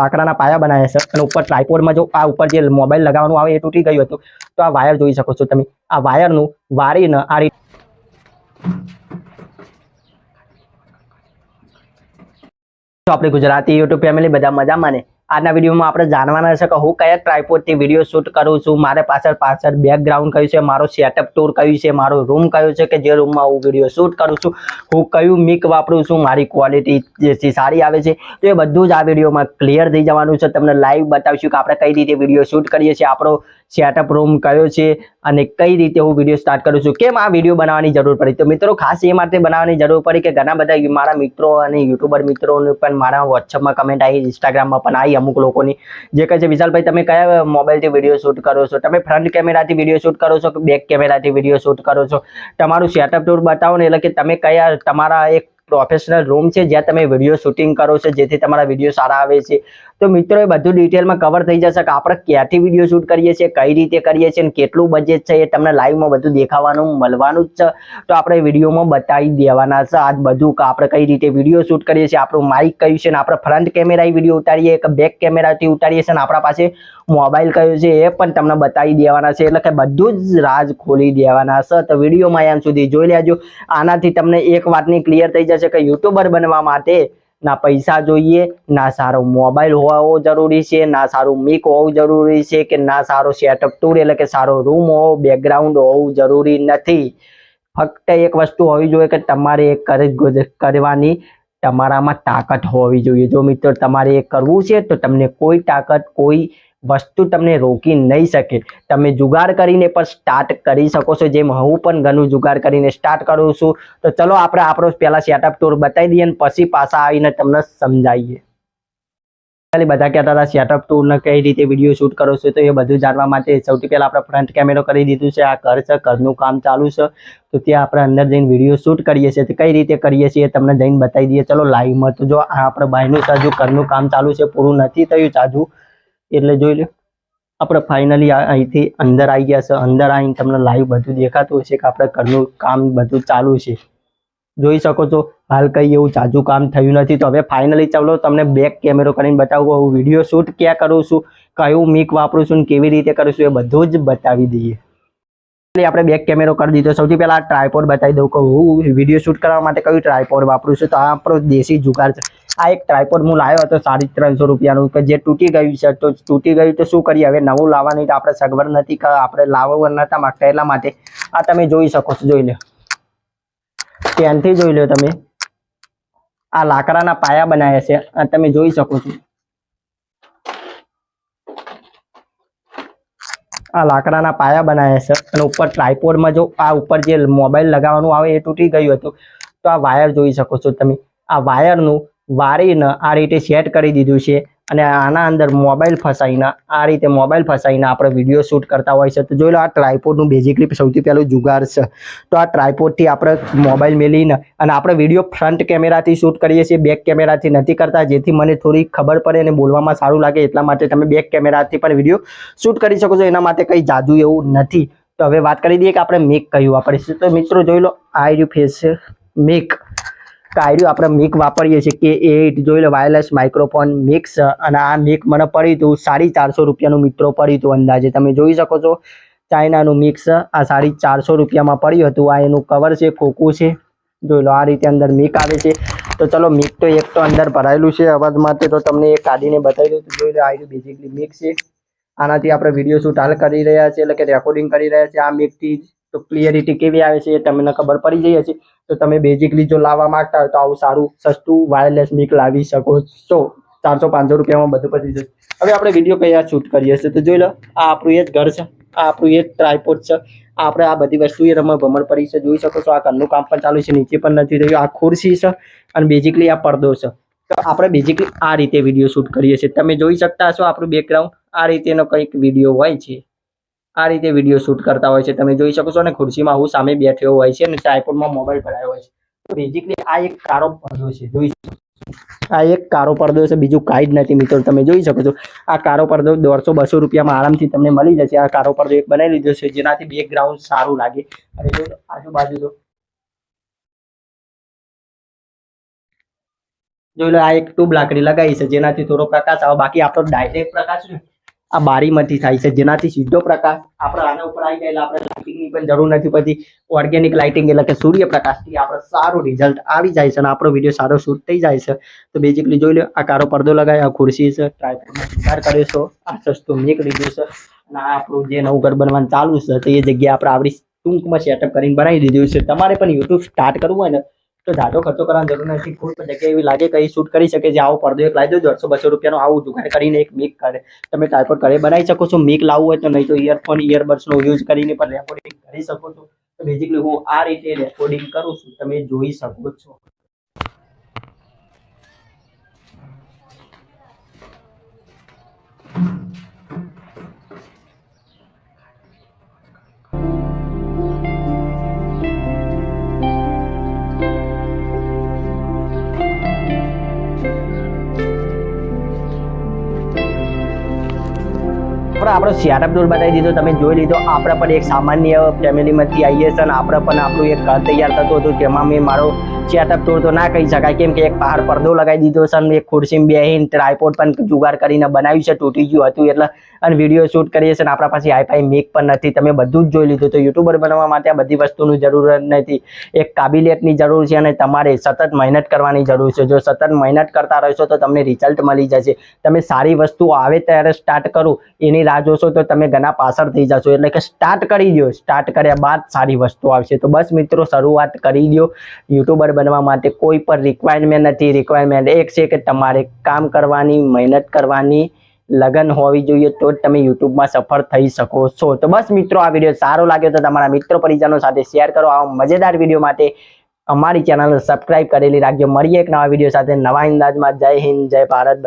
લાકડાના પાયા બનાવ્યા છે અને ઉપર ટ્રાયપોડમાં જો આ ઉપર જે મોબાઈલ લગાવવાનું આવે એ તૂટી ગયું હતું, તો આ વાયર જોઈ શકો છો તમે. આ વાયરનું વારીને આ રીતે આપણે ગુજરાતી યુટ્યુબ ફેમિલી બધા મજામાં ને? આજના વિડીયોમાં આપણે જાણવાના છે કે હું કયા ટ્રાયપોડથી વીડિયો શૂટ કરું છું, મારે પાછળ પાછળ બેકગ્રાઉન્ડ કયું છે, મારો સેટઅપ ટૂર કયું છે, મારો રૂમ કયો છે કે જે રૂમમાં હું વીડિયો શૂટ કરું છું, હું કયું મિક વાપરું છું, મારી ક્વોલિટી જે સારી આવે છે. તો એ બધું જ આ વિડીયોમાં ક્લિયર થઈ જવાનું છે. તમને લાઈવ બતાવીશું કે આપણે કઈ રીતે વીડિયો શૂટ કરીએ છીએ. આપણો સેટઅપ રૂમ કયો છે અને કઈ રીતે હું વીડિયો સ્ટાર્ટ કરું છું, કેમ આ વીડિયો બનાવવાની જરૂર પડી? તો મિત્રો, ખાસ એ માટે બનાવવાની જરૂર પડી કે ઘણા બધા મારા મિત્રો અને યુટ્યુબર મિત્રોને પણ મારા વોટ્સઅપમાં કમેન્ટ આવી ઇન્સ્ટાગ્રામમાં પણ આવી, અમુક લોકોની. જે કહે છે, વિશાલભાઈ, તમે કયા મોબાઈલથી વીડિયો શૂટ કરો છો? તમે ફ્રન્ટ કેમેરાથી વીડિયો શૂટ કરો છો કે બેક કેમેરાથી વીડિયો શૂટ કરો છો? તમારું સેટઅપ ટૂર બતાવો ને, એટલે કે તમે કયા, તમારા એક પ્રોફેશનલ રૂમ છે જ્યાં તમે વીડિયો શૂટિંગ કરો છો, જેથી તમારા વીડિયો સારા આવે છે? તો મિત્રો એ બધું ડિટેલમાં કવર થઈ જશે કે આપણે ક્યાંથી વીડિયો શૂટ કરીએ છીએ, કઈ રીતે કરીએ છીએ અને કેટલું બજેટ છે એ તમને લાઈવમાં બધું દેખાવાનું મળવાનું જ છે. તો આપણે વિડીયોમાં બતાવી દેવાના છે આજ બધું કે આપણે કઈ રીતે વીડિયો શૂટ કરીએ છીએ, આપણું માઇક કયું છે ને આપણે ફ્રન્ટ કેમેરાએ વીડિયો ઉતારીએ કે બેક કેમેરાથી ઉતારીએ છીએ અને આપણા પાસે મોબાઈલ કયો છે એ પણ તમને બતાવી દેવાના છે. એટલે કે બધું જ રાજ ખોલી દેવાના છે. તો વિડીયોમાં એમ સુધી જોઈ લેજો. આનાથી તમને એક વાતની ક્લિયર થઈ જશે કે યુટ્યુબર બનવા માટે ના પૈસા જોઈએ, ના સારો મોબાઈલ હોવો જરૂરી છે, ના સારું મિક હોવું જરૂરી છે કે ના સારો સેટઅપ ટૂર એટલે કે સારો રૂમ હોવો બેકગ્રાઉન્ડ હોવું જરૂરી નથી. ફક્ત એક વસ્તુ હોવી જોઈએ કે તમારે એ કરી કરવાની. તમારામાં તાકાત હોવી જોઈએ. જો મિત્રો તમારે એ કરવું છે તો તમને કોઈ તાકાત, કોઈ વસ્તુ તમને રોકી નહીં શકે. તમે જુગાડ કરીને પણ સ્ટાર્ટ કરી શકો છો. જેમ હું પણ ઘણું જુગાડ કરીને સ્ટાર્ટ કરું છું. તો ચલો આપણે આપણો પહેલા સેટઅપ ટૂર બતાવી દઈએ અને પછી પાછા આવીને તમને સમજાવીએ. ખાલી બધા કહેતા હતા સેટઅપ ટૂરને કઈ રીતે વીડિયો શૂટ કરો છો? તો એ બધું જાણવા માટે સૌથી પહેલાં આપણે ફ્રન્ટ કેમેરો કરી દીધું છે. આ ઘર છે, ઘરનું કામ ચાલુ છે. તો ત્યાં આપણે અંદર જઈને વીડિયો શૂટ કરીએ છીએ. તો કઈ રીતે કરીએ છીએ તમને જઈને બતાવી દઈએ. ચલો લાઈવમાં તો જો આપણે બાયનું સાજુ ઘરનું કામ ચાલુ છે, પૂરું નથી થયું ચાજુ એટલે જોઈ લો આપણે ફાઇનલી અહીંથી અંદર આવી ગયા છે. અંદર આવીને તમને લાઈવ બધું દેખાતું હશે કે આપણે ઘરનું કામ બધું ચાલુ છે. જોઈ શકો છો, હાલ કંઈ એવું જાજુ કામ થયું નથી. તો હવે ફાઇનલી ચાલો તમને બેક કેમેરો કરીને બતાવું. હું વીડિયો શૂટ ક્યાં કરું છું, કયું મિક વાપરું છું ને કેવી રીતે કરું છું એ બધું જ બતાવી દઈએ. આપણે બેક કેમેરો કરી દીધો. સૌથી પહેલા ટ્રાયપોડ બતાવી દઉં કે હું વીડિયો શૂટ કરવા માટે કયું ટ્રાયપોડ વાપરું છું. તો આ આપણો દેશી જુગાર છે. આ એક ટ્રાયપોડ હું લાવ્યો હતો સાડી ત્રણસો રૂપિયાનું, કે જે તૂટી ગયું છે. તો તૂટી ગયું તો શું કરીએ? હવે નવું લાવવાની તો આપણે સગવડ નથી કે આપણે લાવવા નતા માંગતા. એટલા માટે આ તમે જોઈ શકો છો. જોઈ લો. ત્યાંથી જોઈ લો તમે. આ લાકડાના પાયા બનાવ્યા છે. આ તમે જોઈ શકો છો. આ લાકડાના પાયા બનાવ્યા છે અને ઉપર ટ્રાયપોડમાં જો આ ઉપર જે મોબાઈલ લગાવવાનું આવે એ તૂટી ગયું હતું, તો આ વાયર જોઈ શકો છો તમે. આ વાયરનું વારીને આ રીતે સેટ કરી દીધું છે. અને આના અંદર મોબાઈલ ફસાઈને, આ રીતે મોબાઈલ ફસાઈને આપણે વીડિયો શૂટ કરતા હોય છે. તો જોઈ લો, આ ટ્રાયપોડનું બેઝિકલી સૌથી પહેલું જુગાર છે. તો આ ટ્રાયપોડથી આપણે મોબાઈલ મેળવીને અને આપણે વીડિયો ફ્રન્ટ કેમેરાથી શૂટ કરીએ છીએ બેક કેમેરાથી નથી કરતા. જેથી મને થોડી ખબર પડે અને બોલવામાં સારું લાગે એટલા માટે તમે બેક કેમેરાથી પણ વીડિયો શૂટ કરી શકો છો. એના માટે કંઈ જાજુ એવું નથી. તો હવે વાત કરી દઈએ કે આપણે મેક કયું વાપરીશું. તો મિત્રો જોઈ લો, આ ફેસ મેક કાઢ્યું આપણે મિક વાપરીએ છીએ કે એટ જોઈ લો વાયરલેસ માઇક્રોફોન મિક્સ અને આ મિક મને પડ્યું હતું સાડી ચારસો રૂપિયાનું મિત્રો પડ્યું હતું અંદાજે. તમે જોઈ શકો છો ચાઇનાનું મિક્સ આ સાડી ચારસો રૂપિયામાં પડ્યું હતું. આ એનું કવર છે, ખોખું છે. જોઈ લો, આ રીતે અંદર મિક આવે છે. તો ચલો મિક તો એક તો અંદર ભરાયેલું છે અવાજ માટે. તો તમને એ કાઢીને બતાવી દઉં જોઈ લો, આ બેઝિકલી મિક્સ છે. આનાથી આપણે વીડિયો શૂટ હાલ કરી રહ્યા છીએ, એટલે કે રેકોર્ડિંગ કરી રહ્યા છીએ. આ મિકથી તો ક્લિયરિટી કેવી આવે છે એ તમને ખબર પડી જઈ હશે. તો તમે બેઝિકલી જો લાવવા માંગતા હોય તો આવું સારું, સસ્તું વાયરલેસ મિક લાવી શકો છો. ચારસો પાંચસો રૂપિયામાં બધું પતી જશે. હવે આપણે વીડિયો કયા શૂટ કરીએ છીએ? તો જોઈ લો, આ આપણું એ જ ઘર છે. આ આપણું એ જ ટ્રાયપોડ છે. આપણે આ બધી વસ્તુ એ રમણ ભમણ પડી છે. જોઈ શકો છો, આ ઘરનું કામ પણ ચાલુ છે. નીચે પણ નથી રહ્યું. આ ખુરશી છે અને બેઝિકલી આ પડદો છે. તો આપણે બેઝિકલી આ રીતે વીડિયો શૂટ કરીએ છીએ. તમે જોઈ શકતા હશો આપણું બેકગ્રાઉન્ડ આ રીતેનો કંઈક વીડિયો હોય છે. આ રીતે વીડિયો શૂટ કરતા હોય છે. તમે જોઈ શકો છો અને ખુરશીમાં હું સામે બેઠ્યો હોય છે અને ટ્રાયપોડમાં મોબાઈલ પડાયો હોય છે. તો બેઝિકલી આ એક કારો પડદો છે. જોઈ આ એક કારો પડદો છે. બીજું કાંઈ જ નથી મિત્રો. તમે જોઈ શકો છો, આ કારો પડદો દોઢસો બસો રૂપિયામાં આરામથી તમને મળી જશે. આ કારો પડદો એક બનાવી લીધો છે. જેનાથી બેકગ્રાઉન્ડ સારું લાગે. અને જો આજુબાજુ તો જોઈ લો, આ એક ટ્યુબ લાકડી લગાવી છે. જેનાથી થોડો પ્રકાશ આવે. બાકી આપણો ડાયરેક્ટ પ્રકાશ આ બારીમાંથી થાય છે. જેનાથી સીધો પ્રકાશ આપણે આના ઉપર આવી જાય આપણે લાઇટિંગની પણ જરૂર નથી પડતી. ઓર્ગેનિક લાઇટિંગ એટલે કે સૂર્યપ્રકાશથી આપણે સારું રિઝલ્ટ આવી જાય છે અને આપણો વીડિયો સારો શૂટ થઈ જાય છે. તો બેઝિકલી જોઈ લો, આ કાળો પડદો લગાવ્યો આ ખુરશી છે. ટ્રાયપોડમાં સુધાર કર્યો છે. આ સસ્તું મેક લીધું છે. અને આ આપણું જે નવું ઘર બનવાનું ચાલુ છે, તો એ જગ્યાએ આપણે આવડી ટૂંકમાં સેટઅપ કરીને બનાવી દીધું છે. તમારે પણ યુટ્યુબ સ્ટાર્ટ કરવું હોય ને તો જાજો ખર્ચો કરવાની જરૂર નથી. કોઈ પણ જગ્યાએ એવી લાગે કઈ શૂટ કરી શકે જે આવો પડદો એક લાવી દો, દોઢસો બસો રૂપિયાનો આવું જુગાડ કરીને એક મિક કરે તમે ટ્રાયપોડ ઘરે બનાવી શકો છો મિક લાવવું હોય તો નહીં તો ઇયરફોન ઇયરબડ્સનો યુઝ કરીને પણ રેકોર્ડિંગ કરી શકો છો. તો બેઝિકલી હું આ રીતે રેકોર્ડિંગ કરું છું, તમે જોઈ શકો છો. આપણે આપણો સેટઅપ ટૂર બતાવી દીધો. તમે જોઈ લીધો. આપણે પણ એક સામાન્ય ફેમિલીમાંથી આવીએ છીએ અને આપણે પણ આપણું એક ઘર તૈયાર થતું હતું. તેમાં મેં મારો સેટઅપ ટૂર તો ના કહી શકાય. કેમ કે એક પહાડ પડદો લગાવી દીધો છે અને એક ખુરશી બેહીન ટ્રાયપોર્ટ પણ જુગાર કરીને બનાવ્યું છે. તૂટી ગયું હતું એટલે અને વીડિયો શૂટ કરીએ છીએ અને આપણા પાસે હાઈફાઈ મેક પણ નથી. તમે બધું જ જોઈ લીધું. તો યુટ્યુબર બનવા માટે આ બધી વસ્તુની જરૂરત નથી. એક કાબિલિયતની જરૂર છે અને તમારે સતત મહેનત કરવાની જરૂર છે. જો સતત મહેનત કરતા રહેશો તો તમને રિઝલ્ટ મળી જશે. તમે સારી વસ્તુ આવે ત્યારે સ્ટાર્ટ કરો. એની રાહ જોશો તો તમે ઘણા પાછળ થઈ જશો. એટલે કે સ્ટાર્ટ કરી દો સ્ટાર્ટ કર્યા બાદ સારી વસ્તુ આવશે. તો બસ મિત્રો, શરૂઆત કરી દો યુટ્યુબર બનવા માટે કોઈ પણ રિક્વાયરમેન્ટ નથી. રિક્વાયરમેન્ટ એક છે કે તમારે કામ કરવાની, મહેનત કરવાની, લગન હોવી જોઈએ તો જ તમે યુટ્યુબમાં સફળ થઈ શકો છો. તો બસ મિત્રો, આ વીડિયો સારો લાગ્યો તો તમારા મિત્રો પરિજનો સાથે શેર કરો. આવા મજેદાર વીડિયો માટે અમારી ચેનલ સબસ્ક્રાઇબ કરેલી રાખજો. મળીએ એક નવા વીડિયો સાથે નવા અંદાજમાં. જય હિન્દ, જય ભારત.